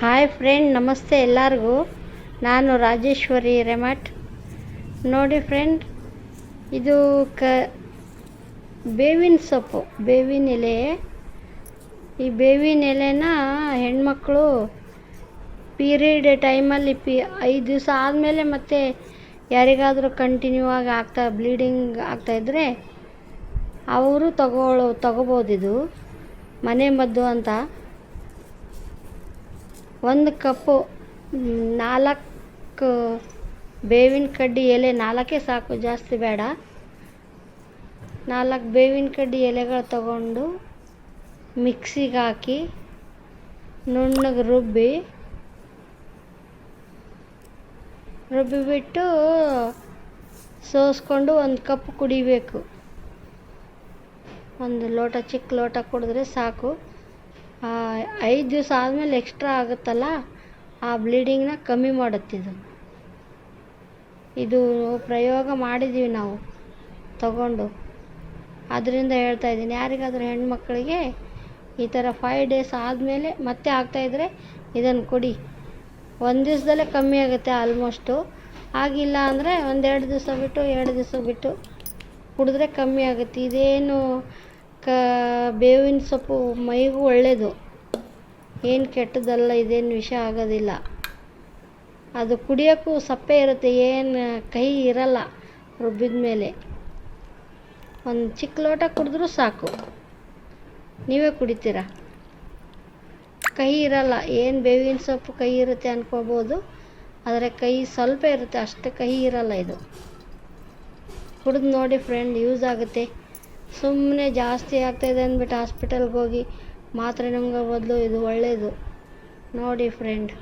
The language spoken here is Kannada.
ಹಾಯ್ ಫ್ರೆಂಡ್ ನಮಸ್ತೆ ಎಲ್ಲರಿಗೂ. ನಾನು ರಾಜೇಶ್ವರಿ ರೆಮಟ್. ನೋಡಿ ಫ್ರೆಂಡ್ ಇದು ಕ, ಬೇವಿನ ಸೊಪ್ಪು, ಬೇವಿನ ಎಲೆ. ಈ ಬೇವಿನ ಎಲೆನ ಹೆಣ್ಮಕ್ಳು ಪೀರಿಯಡ್ ಟೈಮಲ್ಲಿ ಪಿ, ಐದು ದಿವಸ ಆದಮೇಲೆ ಮತ್ತೆ ಯಾರಿಗಾದರೂ ಕಂಟಿನ್ಯೂ ಆಗಿ ಆಗ್ತಾ ಬ್ಲೀಡಿಂಗ್ ಆಗ್ತಾಯಿದ್ರೆ ಅವರು ತಗೊಳ್ಳೋ ತಗೋಬೋದಿದು. ಮನೆ ಮದ್ದು ಅಂತ. ಒಂದು ಕಪ್ಪು, ನಾಲ್ಕು ಬೇವಿನ ಕಡ್ಡಿ ಎಲೆ, ನಾಲ್ಕೇ ಸಾಕು, ಜಾಸ್ತಿ ಬೇಡ. ನಾಲ್ಕು ಬೇವಿನ ಕಡ್ಡಿ ಎಲೆಗಳು ತಗೊಂಡು ಮಿಕ್ಸಿಗೆ ಹಾಕಿ ನುಣ್ಣಗೆ ರುಬ್ಬಿ, ರುಬ್ಬಿಬಿಟ್ಟು ಸೋಸ್ಕೊಂಡು ಒಂದು ಕಪ್ ಕುಡಿಬೇಕು. ಒಂದು ಲೋಟ, ಚಿಕ್ಕ ಲೋಟ ಕುಡಿದ್ರೆ ಸಾಕು. ಐದು ದಿವಸ ಆದಮೇಲೆ ಎಕ್ಸ್ಟ್ರಾ ಆಗುತ್ತಲ್ಲ, ಆ ಬ್ಲೀಡಿಂಗ್ನ ಕಮ್ಮಿ ಮಾಡುತ್ತಿದು ಇದು. ಪ್ರಯೋಗ ಮಾಡಿದ್ದೀವಿ ನಾವು, ತಗೊಂಡು. ಅದರಿಂದ ಹೇಳ್ತಾ ಇದ್ದೀನಿ, ಯಾರಿಗಾದರೂ ಹೆಣ್ಮಕ್ಳಿಗೆ ಈ ಥರ ಫೈವ್ ಡೇಸ್ ಆದಮೇಲೆ ಮತ್ತೆ ಆಗ್ತಾಯಿದ್ರೆ ಇದನ್ನು ಕೊಡಿ. ಒಂದು ದಿವಸದಲ್ಲೇ ಕಮ್ಮಿ ಆಗುತ್ತೆ ಆಲ್ಮೋಸ್ಟು ಆಗಿಲ್ಲ ಅಂದರೆ ಒಂದೆರಡು ದಿವಸ ಬಿಟ್ಟು, ಎರಡು ದಿವಸ ಬಿಟ್ಟು ಕುಡಿದ್ರೆ ಕಮ್ಮಿ ಆಗುತ್ತೆ. ಇದೇನು ಕ ಬೇವಿನ ಸೊಪ್ಪು ಮೈಗೂ ಒಳ್ಳೆಯದು ಏನು ಕೆಟ್ಟದ್ದಲ್ಲ, ಇದೇನು ವಿಷ ಆಗೋದಿಲ್ಲ. ಅದು ಕುಡಿಯೋಕ್ಕೂ ಸಪ್ಪೆ ಇರುತ್ತೆ, ಏನು ಕಹಿ ಇರಲ್ಲ ರುಬ್ಬಿದ ಮೇಲೆ. ಒಂದು ಚಿಕ್ಕ ಲೋಟ ಕುಡಿದ್ರೂ ಸಾಕು. ನೀವೇ ಕುಡಿತೀರ? ಕಹಿ ಇರಲ್ಲ, ಏನು ಬೇವಿನ ಸೊಪ್ಪು ಕಹಿ ಇರುತ್ತೆ ಅಂದ್ಕೋಬೋದು ಆದರೆ ಕಹಿ ಸ್ವಲ್ಪ ಇರುತ್ತೆ, ಅಷ್ಟು ಕಹಿ ಇರಲ್ಲ ಇದು. ಕುಡಿದು ನೋಡಿ ಫ್ರೆಂಡ್ ಯೂಸ್ ಆಗುತ್ತೆ. ಸುಮ್ಮನೆ ಜಾಸ್ತಿ ಆಗ್ತಾಯಿದೆ ಅಂದ್ಬಿಟ್ಟು ಹಾಸ್ಪಿಟಲ್ಗೆ ಹೋಗಿ ಮಾತ್ರೆ ನುಂಗೋ ಬದಲು ಇದು ಒಳ್ಳೆಯದು ನೋಡಿ ಫ್ರೆಂಡ್